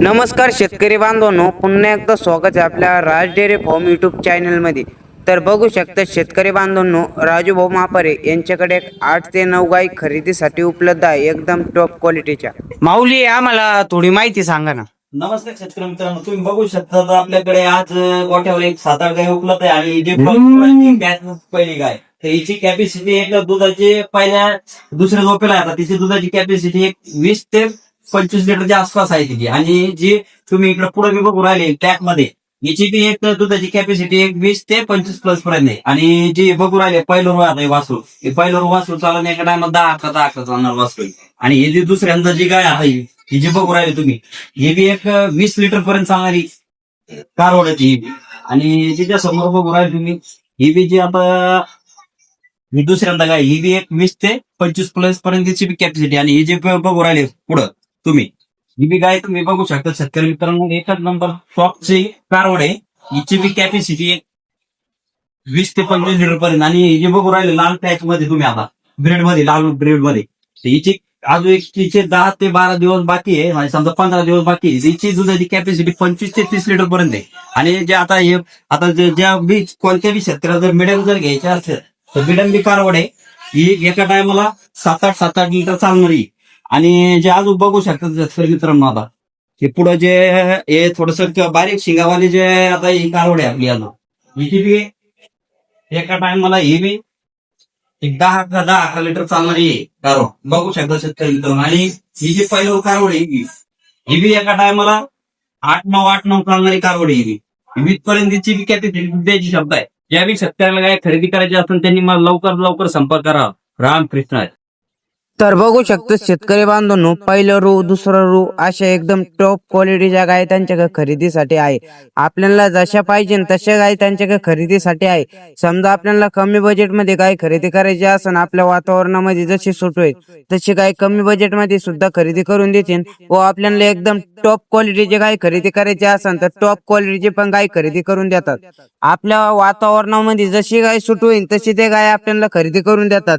नमस्कार शेतकरी बांधवांनो पुन्हा एकदा स्वागत आहे आपल्या राज डेअरी फॉर्म यूट्यूब चॅनलमध्ये तर बघू शकता शेतकरी बांधवांनो राजू भाऊ मापारे यांच्याकडे आठ ते नऊ गाई खरेदीसाठी उपलब्ध आहे एकदम टॉप क्वालिटीच्या माऊली आम्हाला थोडी माहिती सांगा ना. नमस्कार शेतकरी मित्रांनो तुम्ही बघू शकता तर आपल्याकडे आज गोठ्यावर एक सात आठ गाय उपलब्ध आहे आणि जे पहिली गाय. तर हिची कॅपॅसिटी एक दुधाची पहिल्या दुसऱ्या झोपेला आहे. आता तिची दुधाची कॅपॅसिटी एक वीस ते पंचवीस लिटरच्या आसपास आहे तिची आणि जी तुम्ही इकडे पुढे बी बघू राहिले टॅकमध्ये हिची बी एक दुधाची कॅपॅसिटी एक वीस ते पंचवीस प्लस पर्यंत आहे. आणि जी बघू राहिले पहिलं आता हे वासरू. हे पहिलं वासरू चालून एका टायमात दहा अकरा दहा अकरा चालणार वासरू आणि हे जी दुसऱ्यांदा जी गाय आहे ही जी बघू राहिले तुम्ही ही बी एक वीस लिटर पर्यंत चालणारी कारवड्याची ही बी. आणि जिच्या समोर बघू राहिले तुम्ही ही बी जी आता दुसऱ्यांदा गाय ही बी एक वीस ते पंचवीस प्लस पर्यंतची बी कॅपॅसिटी आणि ही जी बघू राहिले पुढं तुम्ही. ही बी गाय तुम्ही बघू शकता शेतकरी मित्रांनो एकच नंबर टॉपची कारवड आहे. हिची बी कॅपॅसिटी वीस ते पंचवीस लिटर पर्यंत. आणि हे जे बघू राहिले लाल पॅच मध्ये तुम्ही आता ब्रेडमध्ये लाल ब्रेडमध्ये. हिची अजून एक तिचे दहा ते बारा दिवस बाकी आहे. म्हणजे समजा पंधरा दिवस बाकी आहे. हिची दुधाची कॅपॅसिटी पंचवीस ते तीस लिटर पर्यंत आहे. आणि जे आता हे आता ज्या बी कोणत्या बी शेतकऱ्याला जर मिडियम जर घ्यायचे असेल तर मिडम बी कारवड आहे ही एका टायमाला सात आठ सात आठ लिटर चालणारी. आणि जे आज बघू शकतात शेतकरी मित्रांनो आता हे पुढं जे हे थोडस बारीक शिंगावाले जे आता ही कारवड आहे आपली आता हिची बी एका टायमाला ही बी एक दहा अकरा दहा अकरा लिटर चालणारी कारो बघू शकता शेतकरी मित्रांनो. आणि ही जी पहिलं कारवड आहे ही ही बी एका टायमाला आठ नऊ आठ नऊ चालणारी कारवड आहे बी. वीजपर्यंत तिची बी कॅपॅसिटी द्यायची शब्द आहे. ज्यावेळी शेतकऱ्याला काय खरेदी करायची असेल त्यांनी मला लवकर लवकर संपर्क करा रामकृष्ण. आहे तर बघू शकतो शेतकरी बांधवांनो पहिलं रू दुसरं रू अशा एकदम टॉप क्वालिटीच्या गाय त्यांच्याकडे खरेदीसाठी आहे. आपल्याला जशा पाहिजे तशा गाय त्यांच्याकडे खरेदीसाठी आहे. समजा आपल्याला कमी बजेटमध्ये गाय खरेदी करायची असेल आपल्या वातावरणामध्ये जशी सुट होईल तशी गाय कमी बजेटमध्ये सुद्धा खरेदी करून देतील व आपल्याला एकदम टॉप क्वालिटीची गाय खरेदी करायची असेल तर टॉप क्वालिटीची पण गाय खरेदी करून देतात. आपल्या वातावरणामध्ये जशी गाय सुट होईल तशी ते गाय आपल्याला खरेदी करून देतात.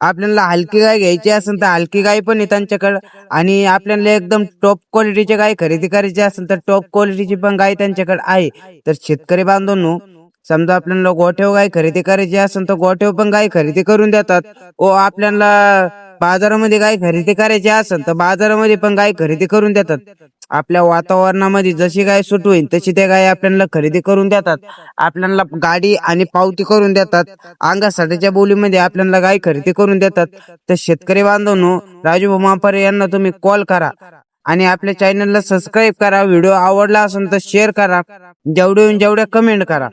आपल्याला हलकी गाय घ्यायची असेल तर हलकी गाय पण आहे त्यांच्याकडे. आणि आपल्याला एकदम टॉप क्वालिटीची गाय खरेदी करायची असेल तर टॉप क्वालिटीची पण गाय त्यांच्याकडे आहे. तर शेतकरी बांधवांनो समजा आपल्याला गोठेव गाय खरेदी करायची असेल तर गोठेव पण गाय खरेदी करून देतात. व आपल्याला बाजारामध्ये गाय खरेदी करायची असेल तर बाजारामध्ये पण गाय खरेदी करून देतात. आपल्या वातावरणामध्ये जशी गाय सुट होईल तशी त्या गाय आपल्याला खरेदी करून देतात. आपल्याला गाडी आणि पावती करून देतात. अंगासाठीच्या बोलीमध्ये आपल्याला गाय खरेदी करून देतात. तर शेतकरी बांधवनो राजू मापारे यांना तुम्ही कॉल करा आणि आपल्या चॅनलला सबस्क्राईब करा. व्हिडिओ आवडला असेल तर शेअर करा. जेवढे जेवढे कमेंट करा.